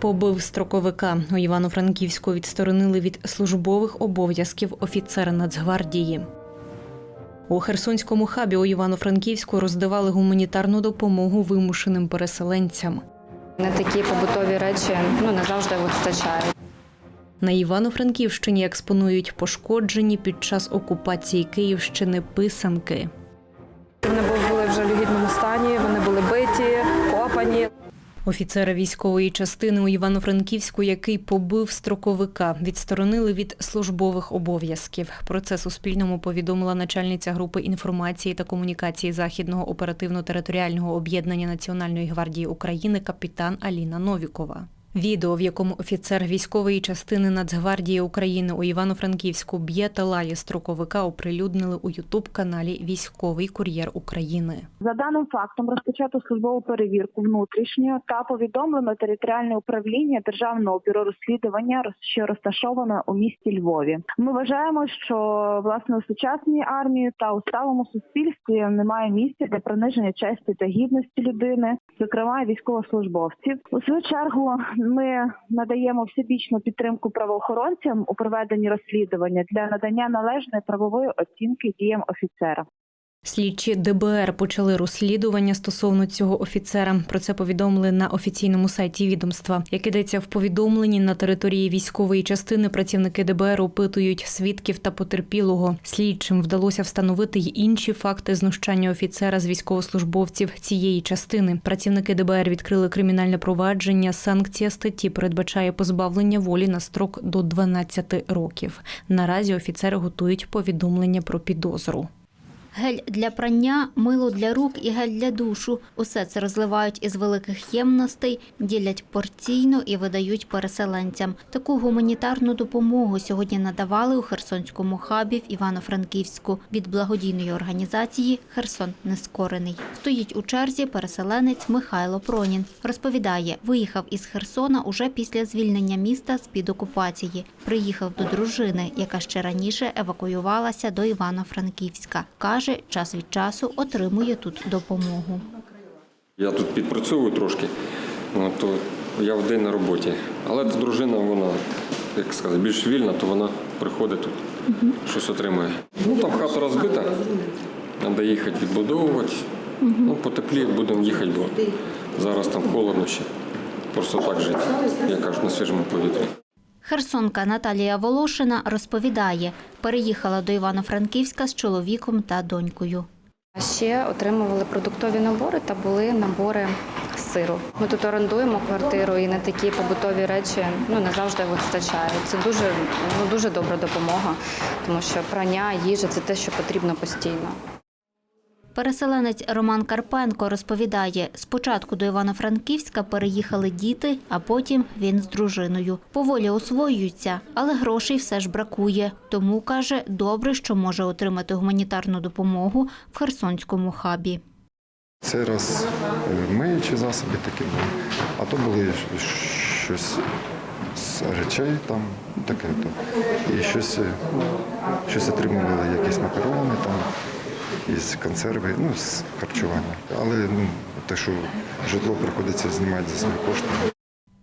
побив строковика. У Івано-Франківську відсторонили від службових обов'язків офіцера Нацгвардії. У Херсонському хабі у Івано-Франківську роздавали гуманітарну допомогу вимушеним переселенцям. Не такі побутові речі ну не завжди вистачає. На Івано-Франківщині експонують пошкоджені під час окупації Київщини писанки. Офіцера військової частини у Івано-Франківську, який побив строковика, відсторонили від службових обов'язків. Про це Суспільному повідомила начальниця групи інформації та комунікації Західного оперативно-територіального об'єднання Національної гвардії України капітан Аліна Новікова. Відео, в якому офіцер військової частини Нацгвардії України у Івано-Франківську б'є та лає строковика, оприлюднили у Ютуб-каналі Військовий кур'єр України. За даним фактом розпочато службову перевірку внутрішню та повідомлено територіальне управління Державного бюро розслідування, роз- що розташоване у місті Львові. Ми вважаємо, що власне у сучасній армії та у сталому суспільстві немає місця для приниження честі та гідності людини, зокрема військовослужбовців. У свою чергу ми надаємо всебічну підтримку правоохоронцям у проведенні розслідування для надання належної правової оцінки діям офіцера. Слідчі ДБР почали розслідування стосовно цього офіцера. Про це повідомили на офіційному сайті відомства. Як ідеться в повідомленні на території військової частини, працівники ДБР опитують свідків та потерпілого. Слідчим вдалося встановити й інші факти знущання офіцера з військовослужбовців цієї частини. Працівники ДБР відкрили кримінальне провадження. Санкція статті передбачає позбавлення волі на строк до 12 років. Наразі офіцери готують повідомлення про підозру. Гель для прання, мило для рук і гель для душу. Усе це розливають із великих ємностей, ділять порційно і видають переселенцям. Таку гуманітарну допомогу сьогодні надавали у Херсонському хабі в Івано-Франківську від благодійної організації Херсон Нескорений. Стоїть у черзі переселенець Михайло Пронін. Розповідає, виїхав із Херсона уже після звільнення міста з під окупації. Приїхав до дружини, яка ще раніше евакуювалася до Івано-Франківська. Каже, час від часу отримує тут допомогу. Я тут підпрацьовую трошки, ну, то я в день на роботі. Але дружина, вона, як сказати, більш вільна, то вона приходить тут, щось отримує. Ну там хата розбита, треба їхати відбудовувати. Ну, потепліє, будемо їхати, бо зараз там холодно ще. Просто так жити, як кажуть, на свіжому повітрі. Херсонка Наталія Волошина розповідає, переїхала до Івано-Франківська з чоловіком та донькою. Ще отримували продуктові набори та були набори сиру. Ми тут орендуємо квартиру і на такі побутові речі ну не завжди вистачає. Це дуже ну дуже добра допомога, тому що прання, їжа це те, що потрібно постійно. Переселенець Роман Карпенко розповідає, спочатку до Івано-Франківська переїхали діти, а потім він з дружиною. Поволі освоюються, але грошей все ж бракує. Тому каже, добре, що може отримати гуманітарну допомогу в Херсонському хабі. Це раз е, миючі засоби такі були, а то були щось з речей там, таке. І щось, е, щось отримували, якісь макарони там, із консерви, ну, з харчування. Але ну, те, що житло приходиться знімати за свої кошти.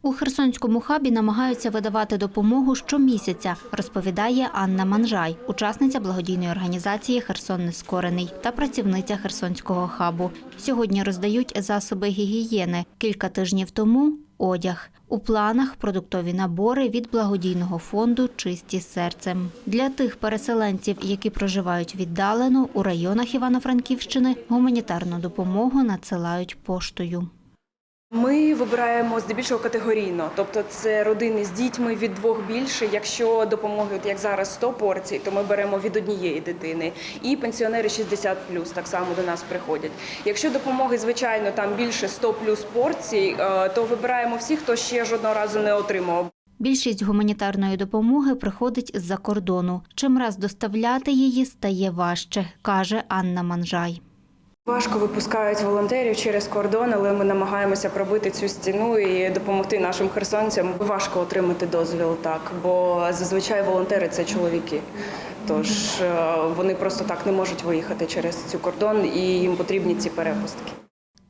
У Херсонському хабі намагаються видавати допомогу щомісяця, розповідає Анна Манжай, учасниця благодійної організації Херсон Нескорений та працівниця Херсонського хабу. Сьогодні роздають засоби гігієни. Кілька тижнів тому одяг. У планах продуктові набори від благодійного фонду Чисті серцем. Для тих переселенців, які проживають віддалено у районах Івано-Франківщини, гуманітарну допомогу надсилають поштою. Ми вибираємо здебільшого категорійно, тобто це родини з дітьми від двох більше. Якщо допомоги, от як зараз 100 порцій, то ми беремо від однієї дитини. І пенсіонери 60 так само до нас приходять. Якщо допомоги, звичайно, там більше 100 плюс порцій, е, то вибираємо всіх, хто ще жодного разу не отримав. Більшість гуманітарної допомоги приходить з-за кордону. Чим раз доставляти її стає важче, каже Анна Манжай. Важко випускають волонтерів через кордон, але ми намагаємося пробити цю стіну і допомогти нашим херсонцям. Важко отримати дозвіл так, бо зазвичай волонтери це чоловіки. Тож е, вони просто так не можуть виїхати через цю кордон, і їм потрібні ці перепустки.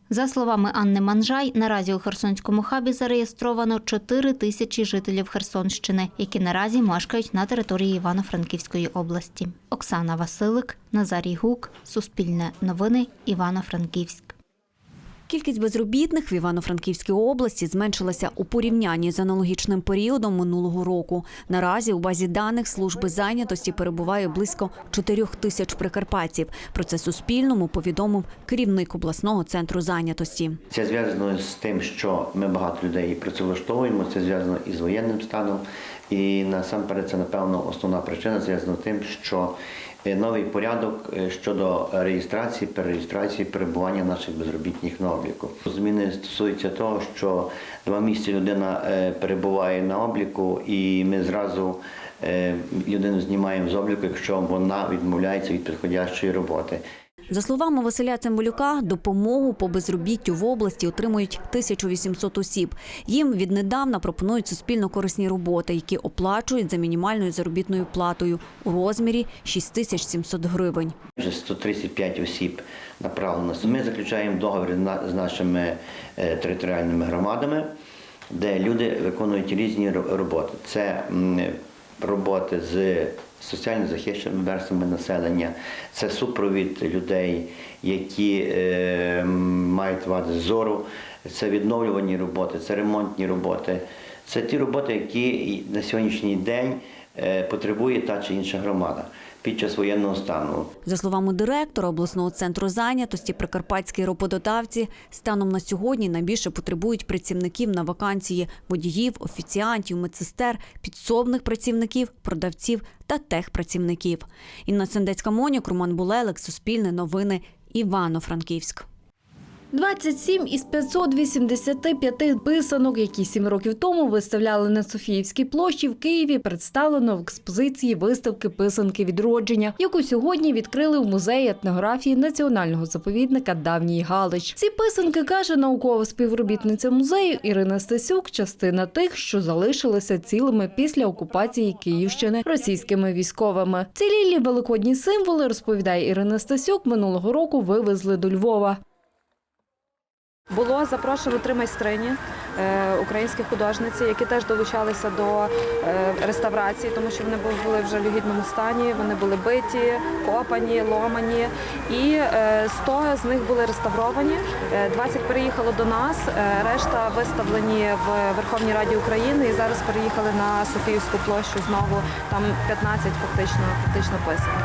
За словами Анни Манжай, наразі у Херсонському хабі зареєстровано 4 тисячі жителів Херсонщини, які наразі мешкають на території Івано-Франківської області. Оксана Василик, Назарій Гук, Суспільне новини, Івано-Франківськ. Кількість безробітних в Івано-Франківській області зменшилася у порівнянні з аналогічним періодом минулого року. Наразі у базі даних служби зайнятості перебуває близько 4 тисяч прикарпатців. Про це Суспільному повідомив керівник обласного центру зайнятості. Це зв'язано з тим, що ми багато людей працевлаштовуємо, це зв'язано із воєнним станом. І насамперед це, напевно, основна причина зв'язана з тим, що новий порядок е, щодо реєстрації, перереєстрації, перебування наших безробітних на обліку. Зміни стосуються того, що два місяці людина е, перебуває на обліку, і ми зразу е, людину знімаємо з обліку, якщо вона відмовляється від підходящої роботи. За словами Василя Цимбалюка, допомогу по безробіттю в області отримують 1800 осіб. Їм віднедавна пропонують суспільно корисні роботи, які оплачують за мінімальною заробітною платою у розмірі 6700 гривень. Вже 135 осіб направлено. Ми заключаємо договір з нашими е, територіальними громадами, де люди виконують різні роботи. Це роботи з соціально захищеними верствами населення, це супровід людей, які е, мають вади зору, це відновлювані роботи, це ремонтні роботи. Це ті роботи, які на сьогоднішній день е, потребує та чи інша громада під час воєнного стану. За словами директора обласного центру зайнятості, прикарпатські роботодавці станом на сьогодні найбільше потребують працівників на вакансії водіїв, офіціантів, медсестер, підсобних працівників, продавців та техпрацівників. Інна Сендецька Монік, Роман Булелик, Суспільне новини, Івано-Франківськ. 27 із 585 писанок, які сім років тому виставляли на Софіївській площі в Києві, представлено в експозиції виставки писанки відродження, яку сьогодні відкрили в музеї етнографії національного заповідника Давній Галич. Ці писанки каже наукова співробітниця музею Ірина Стасюк. Частина тих, що залишилися цілими після окупації Київщини російськими військовими. Ці лілі великодні символи розповідає Ірина Стасюк. Минулого року вивезли до Львова. Було запрошено три майстрині українські художниці, які теж долучалися до е, реставрації, тому що вони були в люгідному стані, вони були биті, копані, ломані. І е, 100 з них були реставровані, е, 20 переїхало до нас, е, решта виставлені в Верховній Раді України і зараз переїхали на Софіївську площу знову. Там 15 фактично, фактично писано.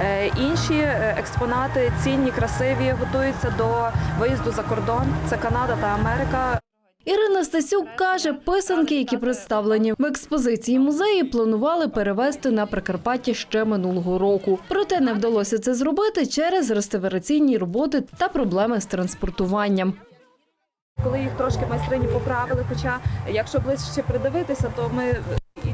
Е, Інші е, експонати цінні, красиві, готуються до виїзду за кордон. Це Канада та Америка. Ірина Стасюк каже, писанки, які представлені в експозиції музеї, планували перевезти на Прикарпаття ще минулого року. Проте не вдалося це зробити через реставраційні роботи та проблеми з транспортуванням. Коли їх трошки майстрині поправили, хоча якщо ближче придивитися, то ми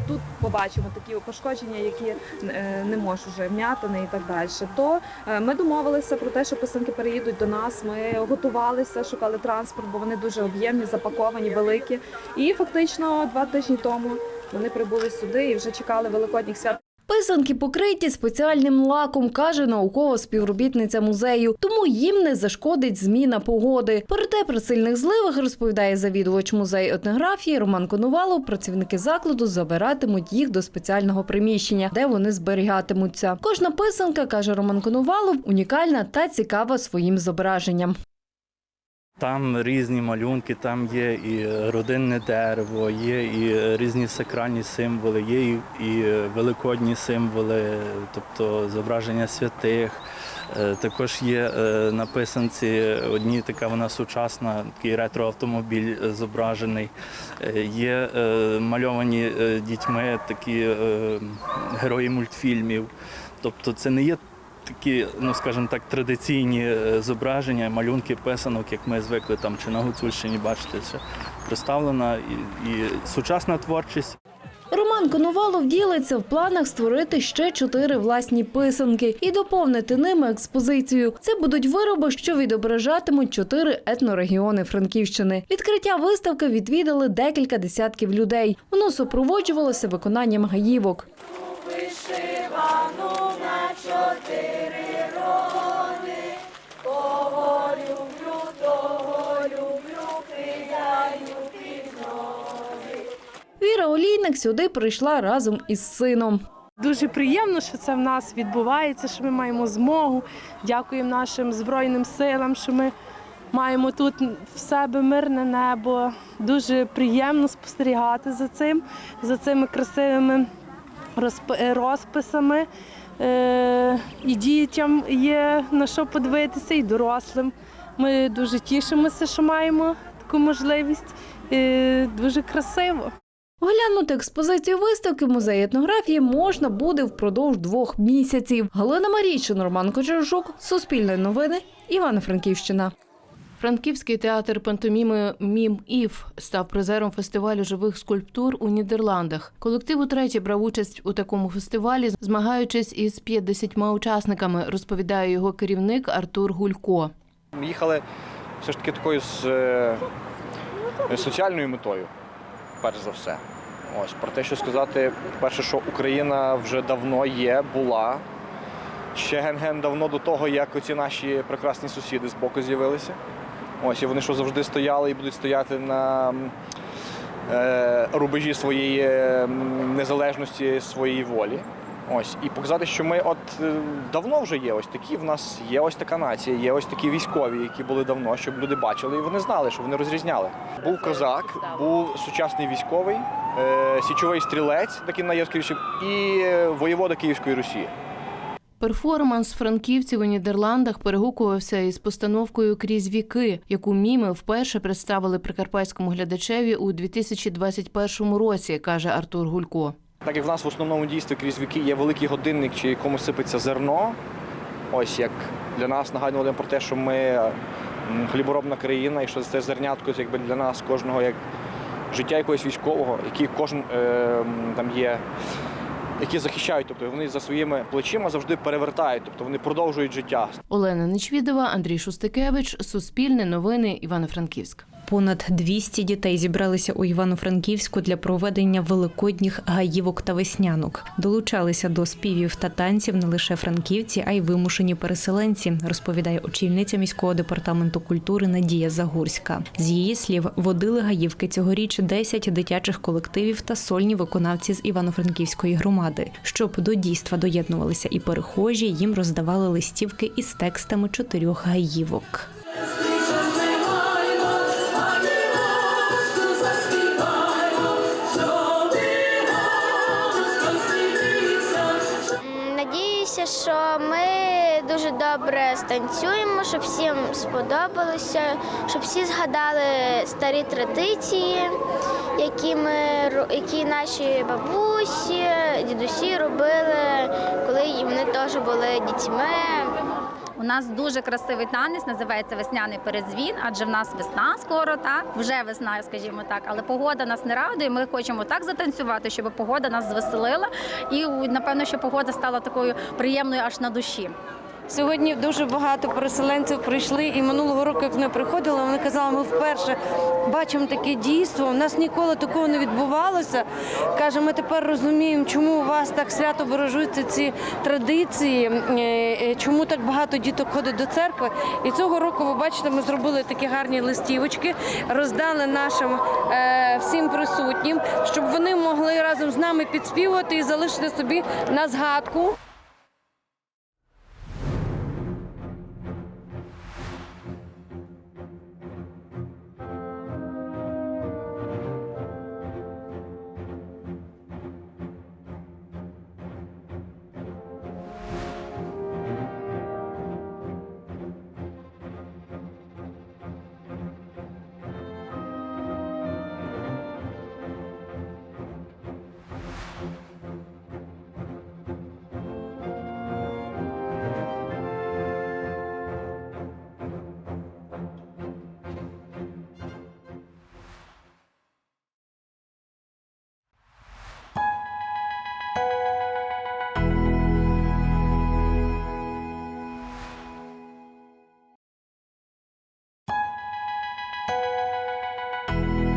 тут побачимо такі пошкодження, які е, не можуть вже м'ятини і так далі. То е, ми домовилися про те, що писанки переїдуть до нас. Ми готувалися, шукали транспорт, бо вони дуже об'ємні, запаковані, великі. І фактично два тижні тому вони прибули сюди і вже чекали великодніх свят. Писанки покриті спеціальним лаком, каже наукова співробітниця музею, тому їм не зашкодить зміна погоди. Проте при сильних зливах розповідає завідувач музею етнографії Роман Коновалов. Працівники закладу забиратимуть їх до спеціального приміщення, де вони зберігатимуться. Кожна писанка, каже Роман Коновалов, унікальна та цікава своїм зображенням. Там різні малюнки, там є і родинне дерево, є і різні сакральні символи, є і, і великодні символи, тобто зображення святих. Е, Також є е, на писанці одні така вона сучасна, такий ретроавтомобіль е, зображений. Е, Є мальовані дітьми такі герої мультфільмів. Тобто це не є такі, ну скажімо так, традиційні е, зображення, малюнки писанок, як ми звикли там чи на Гуцульщині бачити, це представлена і, і сучасна творчість. Роман Коновалов ділиться в планах створити ще чотири власні писанки і доповнити ними експозицію. Це будуть вироби, що відображатимуть чотири етнорегіони Франківщини. Відкриття виставки відвідали декілька десятків людей. Воно супроводжувалося виконанням гаївок. вишивану на чотири Віра Олійник сюди прийшла разом із сином. Дуже приємно, що це в нас відбувається, що ми маємо змогу. Дякуємо нашим Збройним силам, що ми маємо тут в себе мирне небо. Дуже приємно спостерігати за цим, за цими красивими е, розписами. Е, І дітям є на що подивитися, і дорослим. Ми дуже тішимося, що маємо таку можливість. Е, Дуже красиво. Оглянути експозицію виставки в музеї етнографії можна буде впродовж двох місяців. Галина Марійчин, Роман Кочержук, Суспільне новини, Івано-Франківщина. Франківський театр пантоміми Мім Іф став призером фестивалю живих скульптур у Нідерландах. Колектив утретє брав участь у такому фестивалі, змагаючись із 50 учасниками, розповідає його керівник Артур Гулько. Ми їхали все ж таки такою з е, соціальною метою, перш за все. Ось про те, що сказати, перше, що Україна вже давно є, була. Ще ген-ген давно до того, як оці наші прекрасні сусіди з боку з'явилися. Ось і вони що завжди стояли і будуть стояти на е, рубежі своєї незалежності, своєї волі. Ось і показати, що ми от е, давно вже є ось такі. В нас є ось така нація, є ось такі військові, які були давно, щоб люди бачили, і вони знали, що вони розрізняли. Був козак, був сучасний військовий, січовий стрілець, такий найяскравіший, і е, воєвода Київської Русі. Перформанс франківців у Нідерландах перегукувався із постановкою Крізь віки, яку міми вперше представили прикарпатському глядачеві у 2021 році, каже Артур Гулько. Так як в нас в основному дійстві крізь віки є великий годинник, чи якому сипеться зерно. Ось як для нас нагадували про те, що ми хліборобна країна, і що це зернятко якби для нас кожного як життя якогось військового, який кожен е, там є, які захищають, тобто вони за своїми плечима завжди перевертають, тобто вони продовжують життя. Олена Нечвідова, Андрій Шустикевич, Суспільне новини, Івано-Франківськ. Понад 200 дітей зібралися у Івано-Франківську для проведення великодніх гаївок та веснянок. Долучалися до співів та танців не лише франківці, а й вимушені переселенці, розповідає очільниця міського департаменту культури Надія Загурська. З її слів, водили гаївки цьогоріч 10 дитячих колективів та сольні виконавці з Івано-Франківської громади. Щоб до дійства доєднувалися і перехожі, їм роздавали листівки із текстами чотирьох гаївок. Що ми дуже добре станцюємо, щоб всім сподобалося, щоб всі згадали старі традиції, які ми які наші бабусі, дідусі робили, коли вони теж були дітьми. У нас дуже красивий танець, називається весняний передзвін, адже в нас весна скоро, так вже весна, скажімо так. Але погода нас не радує. Ми хочемо так затанцювати, щоб погода нас звеселила, і напевно, що погода стала такою приємною аж на душі. Сьогодні дуже багато переселенців прийшли, і минулого року, як вони приходили, вони казали, ми вперше бачимо таке дійство. У нас ніколи такого не відбувалося. Каже, ми тепер розуміємо, чому у вас так свято ворожуються ці традиції, е, е, чому так багато діток ходить до церкви. І цього року, ви бачите, ми зробили такі гарні листівочки, роздали нашим е, всім присутнім, щоб вони могли разом з нами підспівувати і залишити собі на згадку.